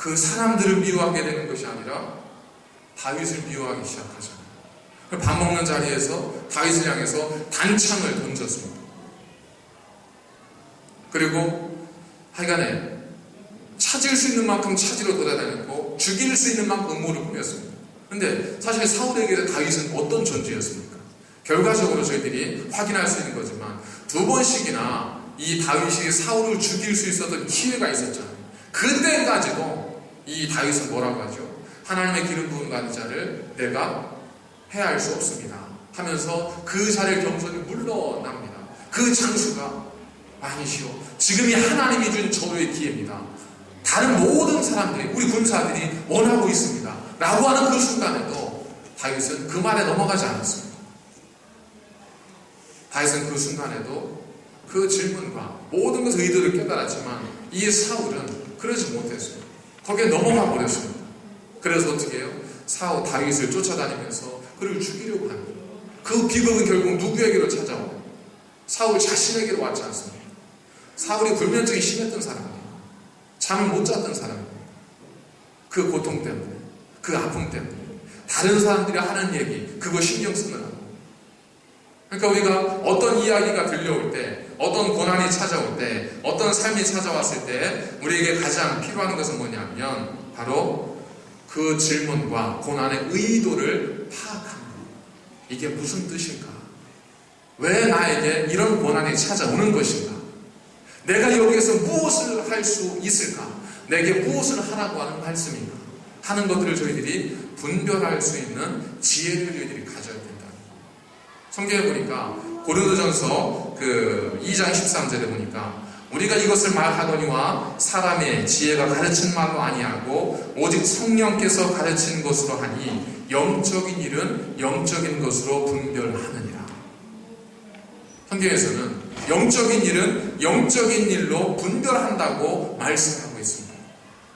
그 사람들을 미워하게 되는 것이 아니라 다윗을 미워하기 시작하잖아요. 밥 먹는 자리에서 다윗을 향해서 단창을 던졌습니다. 그리고 하여간에 찾을 수 있는 만큼 찾으러 돌아다녔고 죽일 수 있는 만큼 음모를 꾸몄습니다. 근데 사실 사울에게 다윗은 어떤 존재였습니까? 결과적으로 저희들이 확인할 수 있는 거지만 두 번씩이나 이 다윗이 사울을 죽일 수 있었던 기회가 있었잖아요. 그때까지도 이 다윗은 뭐라고 하죠? 하나님의 기름 부은 가는 자를 내가 해할 수 없습니다. 하면서 그 자리를 겸손히 물러납니다. 그 장수가 아니시오. 지금이 하나님이 준 저의 기회입니다. 다른 모든 사람들이, 우리 군사들이 원하고 있습니다. 라고 하는 그 순간에도 다윗은 그 말에 넘어가지 않았습니다. 다윗은 그 순간에도 그 질문과 모든 것의 의도를 깨달았지만 이 사울은 그러지 못했어요. 거기에 넘어가 버렸습니다. 그래서 어떻게 해요? 사울 다윗을 쫓아다니면서 그를 죽이려고 합니다. 그 비극은 결국 누구에게로 찾아와요? 사울 자신에게로 왔지 않습니다. 사울이 불면증이 심했던 사람이에요. 잠을 못 잤던 사람이에요. 그 고통 때문에, 그 아픔 때문에. 다른 사람들이 하는 얘기, 그거 신경 쓰느라. 그러니까 우리가 어떤 이야기가 들려올 때, 어떤 고난이 찾아올 때, 어떤 삶이 찾아왔을 때, 우리에게 가장 필요한 것은 뭐냐면, 바로 그 질문과 고난의 의도를 파악합니다. 이게 무슨 뜻일까? 왜 나에게 이런 고난이 찾아오는 것인가? 내가 여기에서 무엇을 할 수 있을까? 내게 무엇을 하라고 하는 말씀인가? 하는 것들을 저희들이 분별할 수 있는 지혜를 저희들이 된다. 성경에 보니까 고린도전서 그 2장 13절에 보니까 우리가 이것을 말하거니와 사람의 지혜가 가르친 말로 아니하고 오직 성령께서 가르친 것으로 하니 영적인 일은 영적인 것으로 분별하느니라. 성경에서는 영적인 일은 영적인 일로 분별한다고 말씀하고 있습니다.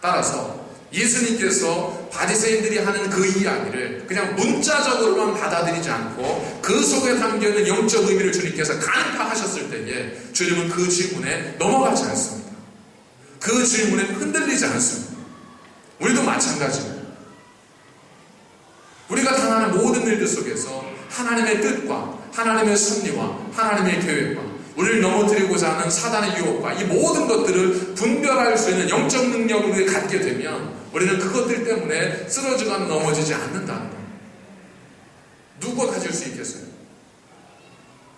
따라서 예수님께서 바리새인들이 하는 그 이야기를 그냥 문자적으로만 받아들이지 않고 그 속에 담겨 있는 영적 의미를 주님께서 간파하셨을 때에 주님은 그 질문에 넘어가지 않습니다. 그 질문에 흔들리지 않습니다. 우리도 마찬가지입니다. 우리가 당하는 모든 일들 속에서 하나님의 뜻과 하나님의 섭리와 하나님의 계획과 우리를 넘어뜨리고자 하는 사단의 유혹과 이 모든 것들을 분별할 수 있는 영적 능력을 갖게 되면 우리는 그것들 때문에 쓰러지거나 넘어지지 않는다는. 누가 가질 수 있겠어요?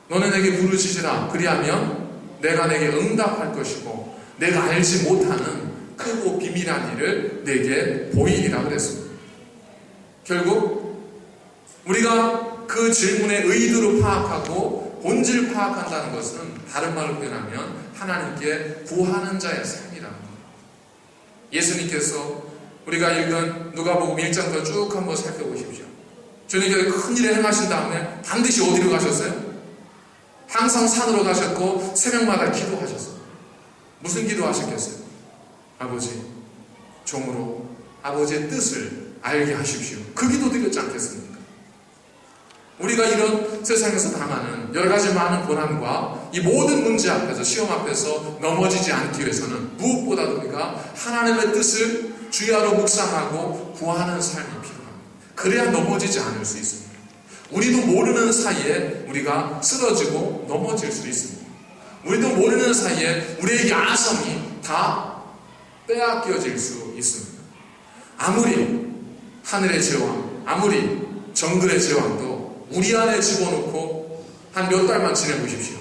너는 내게 부르짖으라 그리하면 내가 내게 응답할 것이고 내가 알지 못하는 크고 비밀한 일을 내게 보이리라 그랬습니다. 결국 우리가 그 질문의 의도를 파악하고 본질을 파악한다는 것은 다른 말로 표현하면 하나님께 구하는 자의 삶이라는 거예요. 예수님께서 우리가 읽은 누가복음 1장부터 쭉 한번 살펴보십시오. 주님께서 큰 일을 행하신 다음에 반드시 어디로 가셨어요? 항상 산으로 가셨고 새벽마다 기도하셨어요. 무슨 기도하셨겠어요? 아버지, 종으로 아버지의 뜻을 알게 하십시오. 그 기도 드렸지 않겠습니까? 우리가 이런 세상에서 당하는 여러 가지 많은 고난과 이 모든 문제 앞에서 시험 앞에서 넘어지지 않기 위해서는 무엇보다도 우리가 하나님의 뜻을 주야로 묵상하고 구하는 삶이 필요합니다. 그래야 넘어지지 않을 수 있습니다. 우리도 모르는 사이에 우리가 쓰러지고 넘어질 수 있습니다. 우리도 모르는 사이에 우리의 야성이 다 빼앗겨질 수 있습니다. 아무리 하늘의 제왕, 아무리 정글의 제왕도 우리 안에 집어넣고 한 몇 달만 지내보십시오.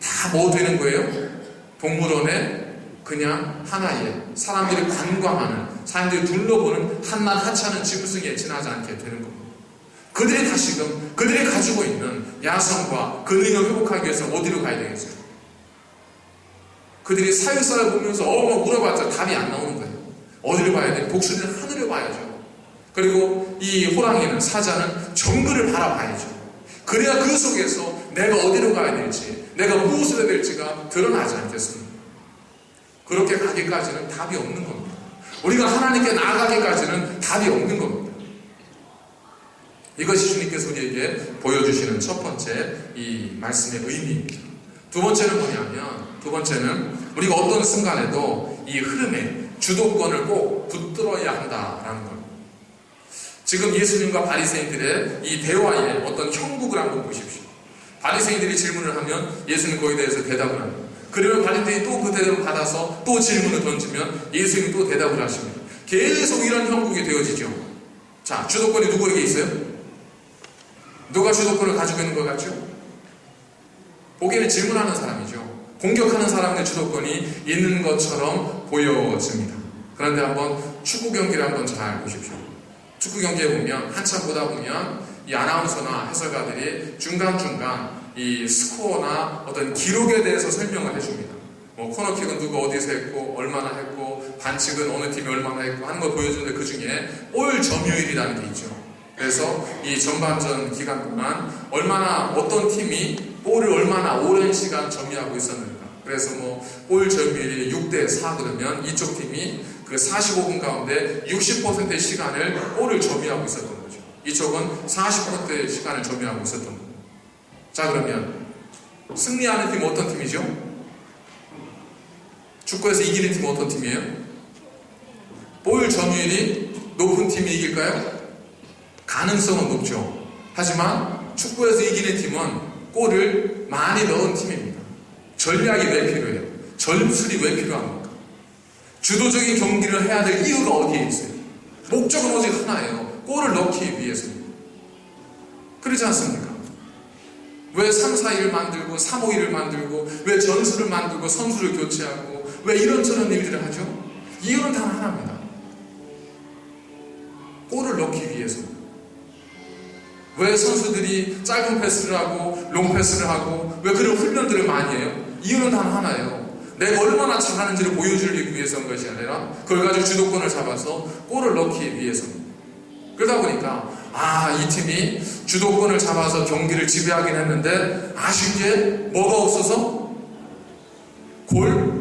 다 뭐 되는 거예요? 동물원에 그냥 하나의 사람들이 관광하는, 사람들이 둘러보는 한낱 하찮은 지구성에 지나지 않게 되는 겁니다. 그들이 다시금 그들이 가지고 있는 야성과 그 능력을 회복하기 위해서 어디로 가야 되겠어요? 그들이 사회사를 보면서 어머 물어봤자 답이 안 나오는 거예요. 어디를 봐야 돼? 독수리는 하늘을 봐야죠. 그리고 이 호랑이는 사자는 정글을 바라봐야죠. 그래야 그 속에서 내가 어디로 가야 될지, 내가 무엇을 해야 될지가 드러나지 않겠습니까? 그렇게 가기까지는 답이 없는 겁니다. 우리가 하나님께 나아가기까지는 답이 없는 겁니다. 이것이 주님께서 우리에게 보여주시는 첫 번째 이 말씀의 의미입니다. 두 번째는 뭐냐면, 두 번째는 우리가 어떤 순간에도 이 흐름에 주도권을 꼭 붙들어야 한다라는 거예요. 지금 예수님과 바리새인들의 이 대화의 어떤 형국을 한번 보십시오. 바리새인들이 질문을 하면 예수님 거기에 대해서 대답을 합니다. 그러면 바리새인이 또 그 대답을 받아서 또 질문을 던지면 예수님이 또 대답을 하십니다. 계속 이런 형국이 되어지죠. 자, 주도권이 누구에게 있어요? 누가 주도권을 가지고 있는 것 같죠? 보기에는 질문하는 사람이죠. 공격하는 사람의 주도권이 있는 것처럼 보여집니다. 그런데 한번 축구 경기를 한번 잘 보십시오. 축구 경기에 보면 한참 보다 보면 이 아나운서나 해설가들이 중간중간 이 스코어나 어떤 기록에 대해서 설명을 해줍니다. 뭐 코너킥은 누가 어디서 했고 얼마나 했고 반칙은 어느 팀이 얼마나 했고 하는 걸 보여주는데 그 중에 올 점유율이라는 게 있죠. 그래서 이 전반전 기간 동안 얼마나 어떤 팀이 볼을 얼마나 오랜 시간 점유하고 있었는가. 그래서 뭐볼 점유율이 6대 4 그러면 이쪽 팀이 그 45분 가운데 60%의 시간을 볼을 점유하고 있었던 거죠. 이쪽은 40%의 시간을 점유하고 있었던 거예요. 자 그러면 승리하는 팀은 어떤 팀이죠? 축구에서 이기는 팀은 어떤 팀이에요? 볼 점유율이 높은 팀이 이길까요? 가능성은 높죠. 하지만 축구에서 이기는 팀은 골을 많이 넣은 팀입니다. 전략이 왜 필요해요? 전술이 왜 필요합니까? 주도적인 경기를 해야 될 이유가 어디에 있어요? 목적은 오직 하나예요. 골을 넣기 위해서입니다. 그러지 않습니까? 왜 3, 4일을 만들고 3, 5일을 만들고 왜 전술을 만들고 선수를 교체하고 왜 이런저런 일들을 하죠? 이유는 단 하나입니다. 골을 넣기 위해서. 왜 선수들이 짧은 패스를 하고 롱 패스를 하고 왜 그런 훈련들을 많이 해요? 이유는 단 하나예요. 내가 얼마나 잘하는지를 보여주기 위해서인 것이 아니라 그걸 가지고 주도권을 잡아서 골을 넣기 위해서입니다. 그러다 보니까 아, 이 팀이 주도권을 잡아서 경기를 지배하긴 했는데 아쉽게 뭐가 없어서 골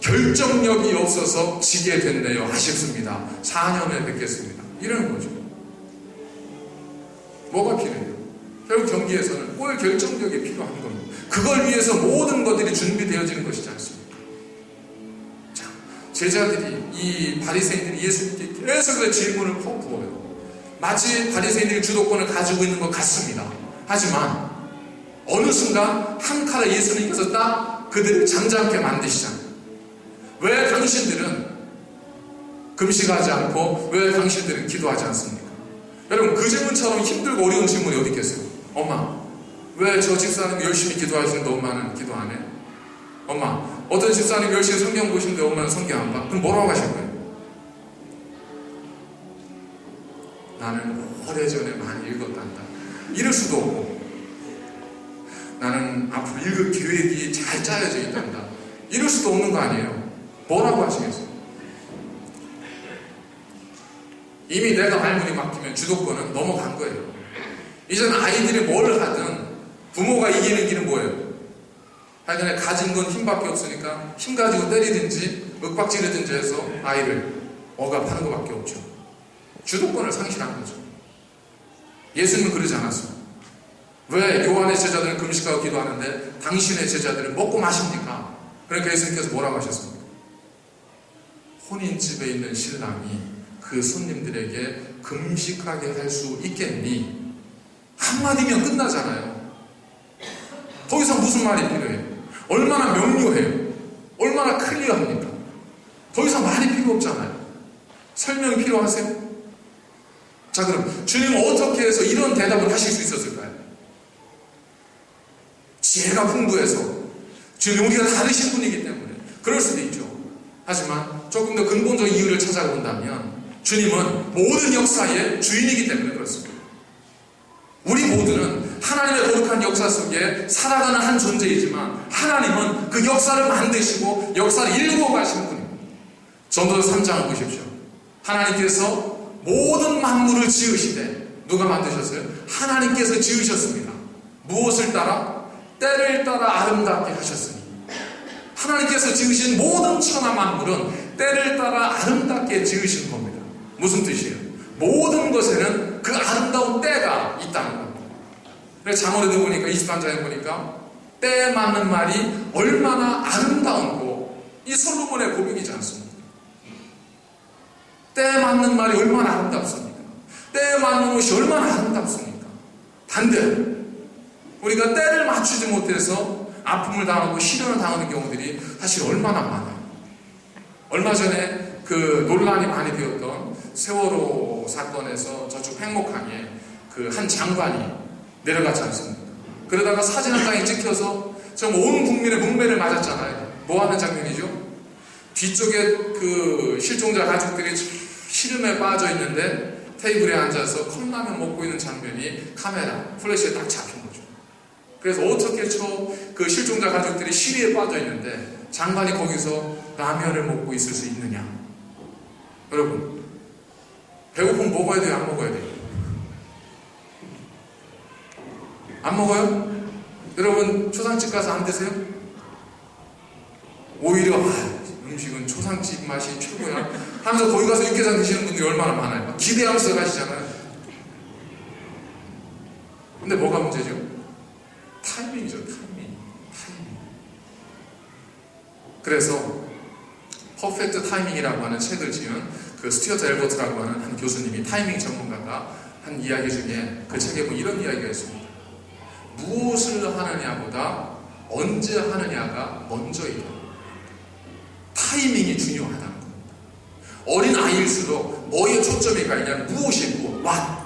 결정력이 없어서 지게 됐네요. 아쉽습니다. 4년에 뵙겠습니다. 이러는 거죠. 뭐가 필요해요? 결국 경기에서는 골 결정력이 필요한 겁니다. 그걸 위해서 모든 것들이 준비되어지는 것이지 않습니까? 자, 제자들이 이 바리새인들이 예수님께 계속해서 질문을 퍼부어요. 마치 바리새인들이 주도권을 가지고 있는 것 같습니다. 하지만 어느 순간 한 칼에 예수님께서 딱 그들을 잠잠케 만드시잖아요. 왜 당신들은 금식하지 않고 왜 당신들은 기도하지 않습니까? 여러분 그 질문처럼 힘들고 어려운 질문이 어디 있겠어요? 엄마 왜 저 집사님 열심히 기도하시는데 엄마는 기도 안 해? 엄마 어떤 집사님 열심히 성경 보시는데 엄마는 성경 안 봐? 그럼 뭐라고 하실 거예요? 나는 오래전에 많이 읽었단다. 이럴 수도 없고 나는 앞으로 읽을 계획이 잘 짜여져 있단다. 이럴 수도 없는 거 아니에요? 뭐라고 하시겠어요? 이미 내가 할머니 맡기면 주도권은 넘어간 거예요. 이제는 아이들이 뭘 하든 부모가 이기는 길은 뭐예요? 하여간에 가진 건 힘밖에 없으니까 힘 가지고 때리든지 윽박지르든지 해서 아이를 억압하는 것밖에 없죠. 주도권을 상실한 거죠. 예수님은 그러지 않았어요. 왜 요한의 제자들은 금식하고 기도하는데 당신의 제자들은 먹고 마십니까? 그러니까 예수님께서 뭐라고 하셨습니까? 혼인집에 있는 신랑이 그 손님들에게 금식하게 할 수 있겠니? 한마디면 끝나잖아요. 더 이상 무슨 말이 필요해요? 얼마나 명료해요? 얼마나 클리어합니까? 더 이상 말이 필요 없잖아요. 설명이 필요하세요? 자, 그럼 주님은 어떻게 해서 이런 대답을 하실 수 있었을까요? 지혜가 풍부해서 주님 우리가 다르신 분이기 때문에 그럴 수도 있죠. 하지만 조금 더 근본적인 이유를 찾아본다면 주님은 모든 역사의 주인이기 때문에 그렇습니다. 우리 모두는 하나님의 거룩한 역사 속에 살아가는 한 존재이지만 하나님은 그 역사를 만드시고 역사를 일구어 가시는 분입니다. 전도서 3장을 보십시오. 하나님께서 모든 만물을 지으시되 누가 만드셨어요? 하나님께서 지으셨습니다. 무엇을 따라? 때를 따라 아름답게 하셨으니 하나님께서 지으신 모든 천하 만물은 때를 따라 아름답게 지으신 겁니다. 무슨 뜻이에요? 모든 것에는 그 아름다운 때가 있다는 겁니다. 그래서 장원에도 보니까 23장에 보니까 때에 맞는 말이 얼마나 아름다운 고 이 솔로몬의 고백이지 않습니까? 맞는 말이 얼마나 아름답습니까? 때에 맞는 옷이 얼마나 아름답습니까? 반대로 우리가 때를 맞추지 못해서 아픔을 당하고 시련을 당하는 경우들이 사실 얼마나 많아요. 얼마 전에 그 논란이 많이 되었던 세월호 사건에서 저쪽 팽목항에 그 한 장관이 내려갔지 않습니까? 그러다가 사진 한 장에 찍혀서 정말 온 국민의 문매를 맞았잖아요. 뭐 하는 장면이죠? 뒤쪽에 그 실종자 가족들이 시름에 빠져 있는데 테이블에 앉아서 컵라면 먹고 있는 장면이 카메라, 플래시에 딱 잡힌 거죠. 그래서 어떻게 저 그 실종자 가족들이 시리에 빠져 있는데 장관이 거기서 라면을 먹고 있을 수 있느냐? 여러분, 배고프면 먹어야 돼요? 안 먹어야 돼요? 안 먹어요? 여러분, 초상집 가서 안 드세요? 오히려, 아, 음식은 초상집 맛이 최고야. 하면서 거기 가서 육개장 드시는 분들이 얼마나 많아요. 기대하면서 가시잖아요. 근데 뭐가 문제죠? 타이밍이죠, 타이밍. 타이밍. 그래서 퍼펙트 타이밍이라고 하는 책을 지은 그 스튜어트 엘버트라고 하는 한 교수님이 타이밍 전문가가 한 이야기 중에 그 책에 보면 이런 이야기가 있습니다. 무엇을 하느냐보다 언제 하느냐가 먼저이다. 타이밍이 중요하다는 겁니다. 어린 아이일수록 뭐에 초점이 가 있냐면 무엇이 무엇, 와.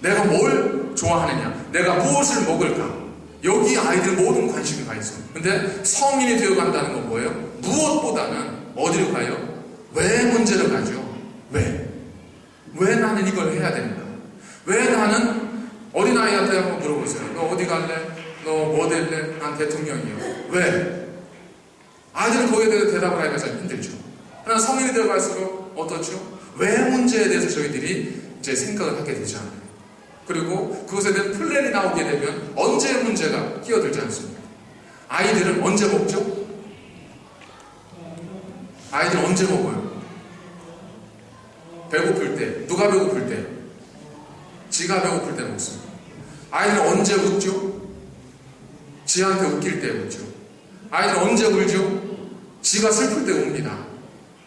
내가 뭘 좋아하느냐, 내가 무엇을 먹을까. 여기 아이들 모든 관심이 가 있어. 근데 성인이 되어 간다는 건 뭐예요? 무엇보다는 어디로 가요? 왜 문제로 가죠? 왜? 왜 나는 이걸 해야 되는가? 왜 나는 어린 아이한테 한번 물어보세요. 너 어디 갈래? 너 뭐 될래? 난 대통령이요. 왜? 아이들은 거기에 대해서 대답을 하기가 참 힘들죠. 그러나 성인이 되어갈수록 어떻죠? 왜 문제에 대해서 저희들이 이제 생각을 하게 되잖아요. 그리고 그것에 대한 플랜이 나오게 되면 언제 문제가 끼어들지 않습니까? 아이들은 언제 먹죠? 아이들은 언제 먹어요? 배고플 때, 누가 배고플 때? 지가 배고플 때 먹습니다. 아이들은 언제 웃죠? 지한테 웃길 때 웃죠. 아이들은 언제 울죠? 지가 슬플 때 웁니다.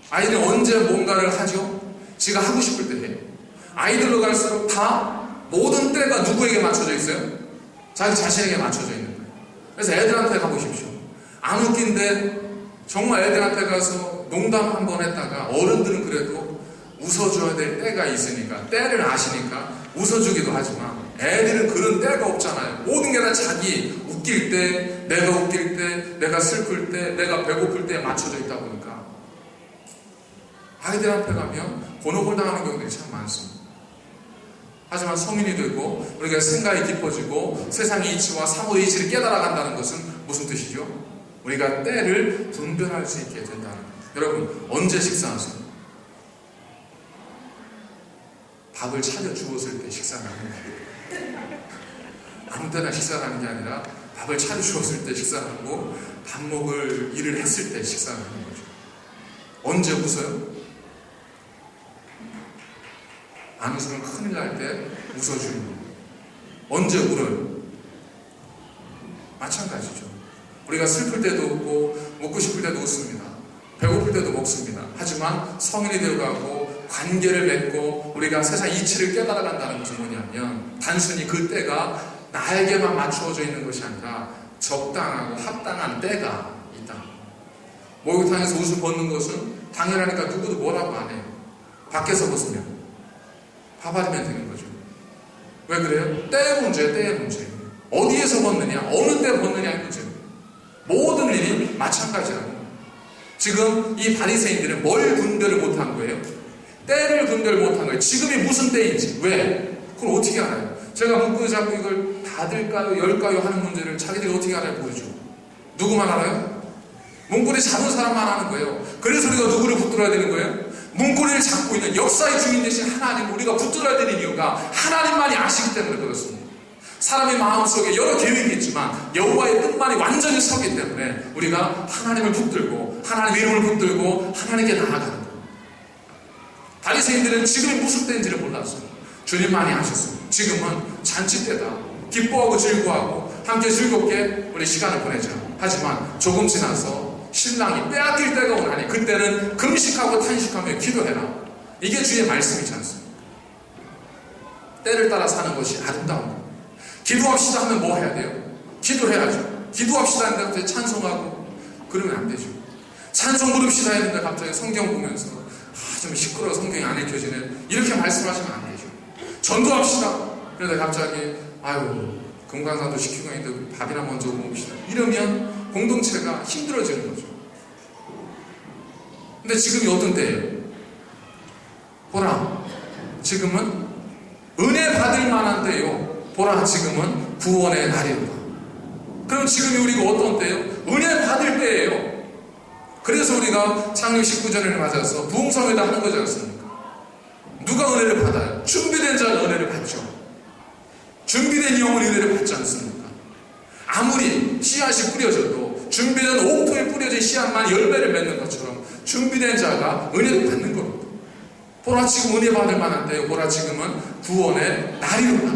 아이들은 언제 뭔가를 하죠? 지가 하고 싶을 때 해요. 아이들로 갈수록 다 모든 때가 누구에게 맞춰져 있어요? 자기 자신에게 맞춰져 있는 거예요. 그래서 애들한테 가보십시오. 안 웃긴데 정말 애들한테 가서 농담 한 번 했다가 어른들은 그래도 웃어줘야 될 때가 있으니까 때를 아시니까 웃어주기도 하지만 애들은 그런 때가 없잖아요. 모든 게 다 자기 웃길 때, 내가 웃길 때, 내가 슬플 때, 내가 배고플 때에 맞춰져 있다 보니까 아이들한테 가면 번호골 당하는 경우들이 참 많습니다. 하지만 성인이 되고 우리가 생각이 깊어지고 세상의 이치와 사고의 이치를 깨달아간다는 것은 무슨 뜻이죠? 우리가 때를 분별할 수 있게 된다는 것. 여러분 언제 식사하세요? 밥을 차려 주었을 때 식사를 하는 거예요. 아무 때나 식사를 하는 게 아니라 밥을 차려 주었을 때 식사를 하고 밥 먹을 일을 했을 때 식사를 하는 거죠. 언제 웃어요? 안 웃으면 큰일 날 때 웃어주는 거예요. 언제 울어요? 마찬가지죠. 우리가 슬플 때도 웃고 먹고 싶을 때도 웃습니다. 배고플 때도 먹습니다. 하지만 성인이 되어가고 관계를 맺고 우리가 세상 이치를 깨달아간다는 것은 뭐냐면 단순히 그 때가 나에게만 맞추어져 있는 것이 아니라 적당하고 합당한 때가 있다. 목욕탕에서 옷을 벗는 것은 당연하니까 누구도 뭐라고 안 해요. 밖에서 벗으면 파바리면 되는 거죠. 왜 그래요? 때의 문제, 때의 문제. 어디에서 벗느냐, 어느 때 벗느냐의 문제입니다. 모든 일이 마찬가지라고. 지금 이 바리새인들은 뭘 분별을 못한 거예요? 때를 분별 못한 거예요. 지금이 무슨 때인지. 왜? 그걸 어떻게 알아요? 제가 문구 잡고 이걸 닫을까요, 열까요 하는 문제를 자기들이 어떻게 알아요? 보여줘. 누구만 알아요? 문구리 잡은 사람만 아는 거예요. 그래서 우리가 누구를 붙들어야 되는 거예요? 문구리를 잡고 있는 역사의 주인 대신 하나님 우리가 붙들어야 되는 이유가 하나님만이 아시기 때문에 그렇습니다. 사람의 마음속에 여러 계획이 있지만 여호와의 뜻만이 완전히 서기 때문에 우리가 하나님을 붙들고 하나님의 이름을 붙들고 하나님께 나아가는 거예요. 바리새인들은 지금이 무슨 때인지를 몰랐어요. 주님만이 아셨어요. 지금은 잔치 때다. 기뻐하고 즐거워하고 함께 즐겁게 우리 시간을 보내자. 하지만 조금 지나서 신랑이 빼앗길 때가 오나니 그때는 금식하고 탄식하며 기도해라. 이게 주의 말씀이지 않습니까? 때를 따라 사는 것이 아름다운 것. 기도합시다 하면 뭐 해야 돼요? 기도해야죠. 기도합시다 하는데 찬송하고 그러면 안 되죠. 찬송 부릅시다 했는데 갑자기 성경 보면서 아, 좀 시끄러워 성경이 안 읽혀지네. 이렇게 말씀하시면 안 되죠. 전도합시다. 그러다 갑자기 아유 금강산도 시키고 있는데 밥이나 먼저 먹읍시다. 이러면 공동체가 힘들어지는 거죠. 근데 지금이 어떤 때예요? 보라, 지금은 은혜 받을 만한 때요. 보라, 지금은 구원의 날이로다. 그럼 지금이 우리가 어떤 때예요? 은혜 받을 때예요. 그래서 우리가 창립 19전을 맞아서 부흥성회다 하는 거지 않습니까? 누가 은혜를 받아요? 준비된 자가 은혜를 받죠. 준비된 영혼이 은혜를 받지 않습니까? 아무리 씨앗이 뿌려져도 준비된 옥토에 뿌려진 씨앗만 열매를 맺는 것처럼 준비된 자가 은혜를 받는 겁니다. 보라 지금 은혜 받을 만한데요. 보라 지금은 구원의 날이로다.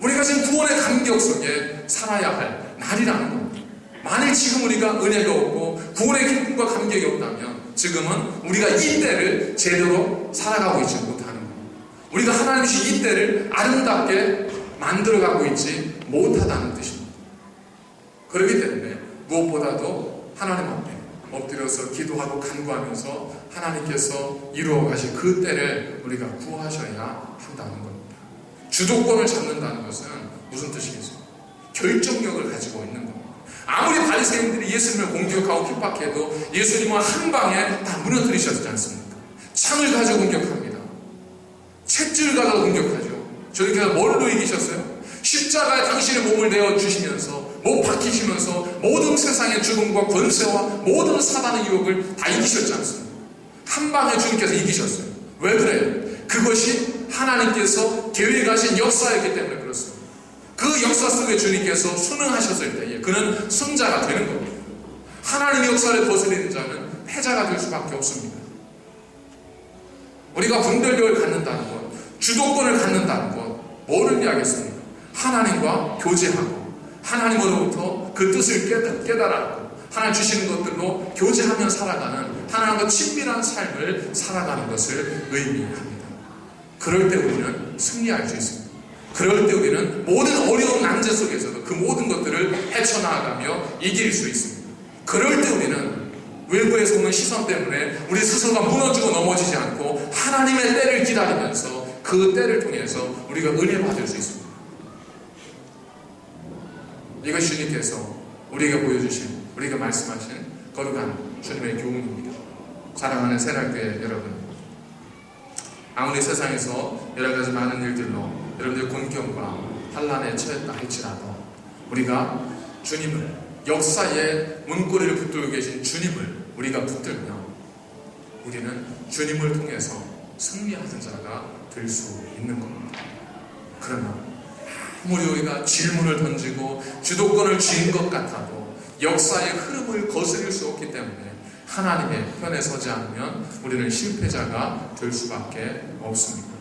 우리가 지금 구원의 감격 속에 살아야 할 날이라는 겁니다. 만일 지금 우리가 은혜가 없고 구원의 기쁨과 감격이 없다면 지금은 우리가 이 때를 제대로 살아가고 있지 못하는 겁니다. 우리가 하나님이 이 때를 아름답게 만들어 가고 있지 못하다는 뜻입니다. 그렇기 때문에 무엇보다도 하나님 앞에 엎드려서 기도하고 간구하면서 하나님께서 이루어 가실 그 때를 우리가 구하셔야 한다는 겁니다. 주도권을 잡는다는 것은 무슨 뜻이겠어요? 결정력을 가지고 있는 겁니다. 아무리 바리새인들이 예수님을 공격하고 핍박해도 예수님은 한 방에 다 무너뜨리셨지 않습니까? 창을 가지고 공격합니다. 채찍을 가지고 공격하죠. 저희가 뭘로 이기셨어요? 십자가에 당신의 몸을 내어 주시면서 못 박히시면서 모든 세상의 죽음과 권세와 모든 사단의 유혹을 다 이기셨지 않습니까? 한 방에 주님께서 이기셨어요. 왜 그래요? 그것이 하나님께서 계획하신 역사였기 때문에 그렇습니다. 그 역사 속에 주님께서 순응하셨을 때에 그는 승자가 되는 겁니다. 하나님의 역사를 거스리는 자는 패자가 될 수밖에 없습니다. 우리가 분별력을 갖는다는 것, 주도권을 갖는다는 것, 뭐를 이야기했습니까? 하나님과 교제하고 하나님으로부터 그 뜻을 깨달았고 하나님 주시는 것들로 교제하며 살아가는 하나님과 친밀한 삶을 살아가는 것을 의미합니다. 그럴 때 우리는 승리할 수 있습니다. 그럴 때 우리는 모든 어려운 난제 속에서도 그 모든 것들을 헤쳐나가며 이길 수 있습니다. 그럴 때 우리는 외부에서 오는 시선 때문에 우리 스스로가 무너지고 넘어지지 않고 하나님의 때를 기다리면서 그 때를 통해서 우리가 은혜 받을 수 있습니다. 이것이 주님께서 우리에게 보여주신, 우리가 말씀하신 거룩한 주님의 교훈입니다. 사랑하는 새날교회 여러분. 아무리 세상에서 여러 가지 많은 일들로 여러분들 곤경과 환란에 처했다 할지라도 우리가 주님을 역사의 문고리를 붙들고 계신 주님을 우리가 붙들며 우리는 주님을 통해서 승리하는 자가 될수 있는 겁니다. 그러나 아무리 우리가 질문을 던지고 주도권을 쥐은 것 같아도 역사의 흐름을 거스릴 수 없기 때문에 하나님의 편에 서지 않으면 우리는 실패자가 될 수밖에 없습니다.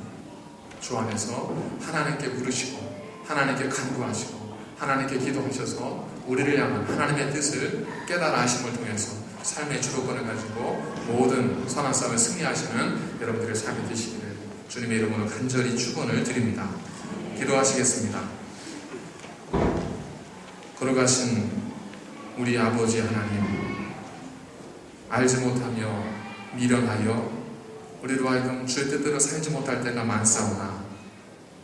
주 안에서 하나님께 물으시고 하나님께 간구하시고 하나님께 기도하셔서 우리를 향한 하나님의 뜻을 깨달아 하심을 통해서 삶의 주도권을 가지고 모든 선한 싸움을 승리하시는 여러분들의 삶이 되시기를 주님의 이름으로 간절히 축원을 드립니다. 기도하시겠습니다. 걸어가신 우리 아버지 하나님 알지 못하며 미련하여 우리로 하여금 주의 뜻대로 살지 못할 때가 많사오나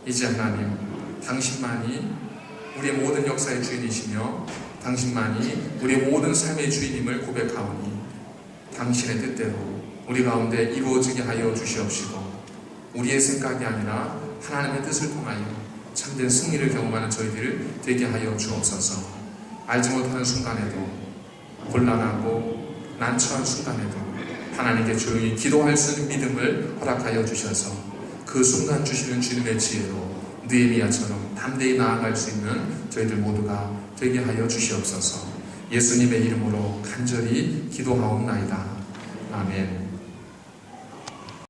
이제 하나님 당신만이 우리의 모든 역사의 주인이시며 당신만이 우리의 모든 삶의 주인임을 고백하오니 당신의 뜻대로 우리 가운데 이루어지게 하여 주시옵시고 우리의 생각이 아니라 하나님의 뜻을 통하여 참된 승리를 경험하는 저희들 되게 하여 주옵소서 알지 못하는 순간에도 곤란하고 난처한 순간에도 하나님께 조용히 기도할 수 있는 믿음을 허락하여 주셔서 그 순간 주시는 주님의 지혜로 느에미야처럼 담대히 나아갈 수 있는 저희들 모두가 되게 하여 주시옵소서 예수님의 이름으로 간절히 기도하옵나이다. 아멘.